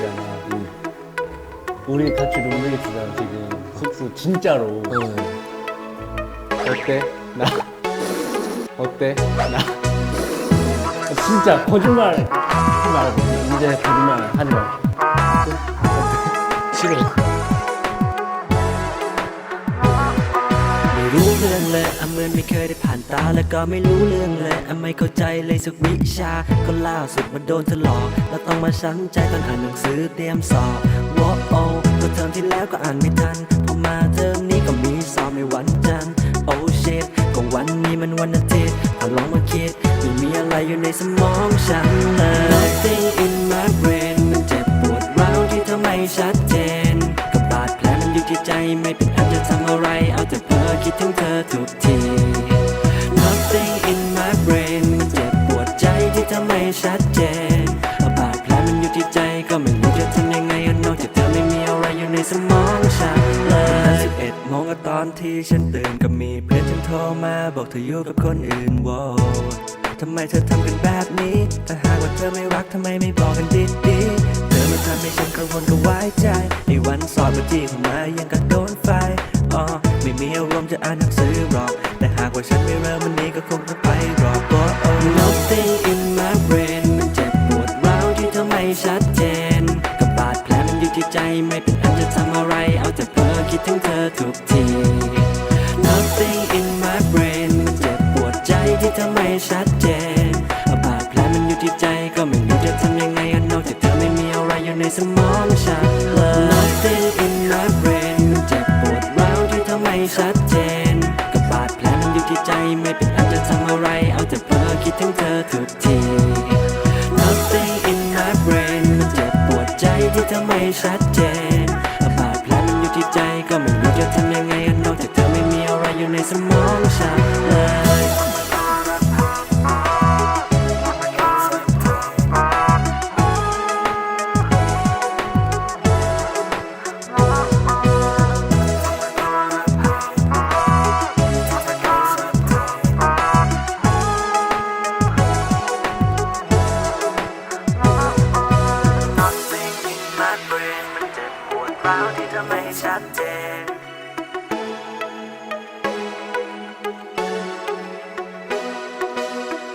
룸메이트잖아. 우리 같이 룸메이트잖아 지금 숙소 진짜로. 어때? 나 어때? 나 진짜 거짓말 하지 말고 이제 거짓말 하지 말고. 싫어. ไม่รู้เรื่องเลยอะเหมือนไม่เคยได้ผ่านตาแล้วก็ไม่รู้เรื่องเลยอะไม่เข้าใจเลยสักวิชา ก็ล่าสุดมาโดนเธอหลอกแล้วต้องมาช้ำใจตอนอ่านหนังสือเตรียมสอบวอโอก็เทอมที่แล้วก็อ่านไม่ทันพอมาเทอมนี้ก็มีสอบในวันจันทร์โอ้เชดก็วันนี้มันวันอาทิตย์พอลองมาคิดไม่มีอะไรอยู่ในสมองฉันเลย Nothing in my brain มันเจ็บปวดร้าวที่เธอไม่ชัด คิดถึงเธอทุกที Nothing in my brain มันเจ็บปวดใจที่เธอไม่ชัดเจนบาดแผลมันอยู่ที่ใจก็ไม่รู้จะทำยังไงอะนอกจากเธอไม่มีอะไรอยู่ในสมองฉันเลยสิบเอ็ดโมงตอนที่ฉันตื่นก็มีเพื่อนฉันโทรมาบอกเธออยู่กับคนอื่นว้ทำไมเธอทำกันแบบนี้ ถ้าหากว่าเธอไม่รักทำไมไม่บอกกันดีๆ เธอมาทำให้ฉันกังวลกับไว้ใจ ในวันสอบวันที่เข้ามายังกับโดนไฟ อ๋อไม่มีอารมณ์จะอ่านหนังสือหรอก แต่หากว่าฉันไม่เริ่มวันนี้ก็คงต้องไปรอโอ้ Nothing in my brain มันเจ็บปวดร้าวที่เธอไม่ชัดเจน กับบาดแผลมันอยู่ที่ใจไม่เป็นอันจะทำอะไร เอาแต่เพ้อคิดถึงเธอทุกที Nothing in my brain มันเจ็บปวดใจที่เธอไม่ชัดเจนบาดแผลมันอยู่ที่ใจก็ไม่รู้จะทำยังไงอะนอกจากเธอไม่มีอะไรอยู่ในสมองฉันเลย เป็นอันจะทำอะไร เอาแต่เพ้อคิดถึงเธอทุกที Nothing in my brain มันเจ็บปวดใจที่เธอไม่ชัดเจนบาดแผลมันอยู่ที่ใจก็ไม่รู้จะทำยังไง chapter.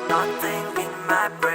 Nothing in my brain.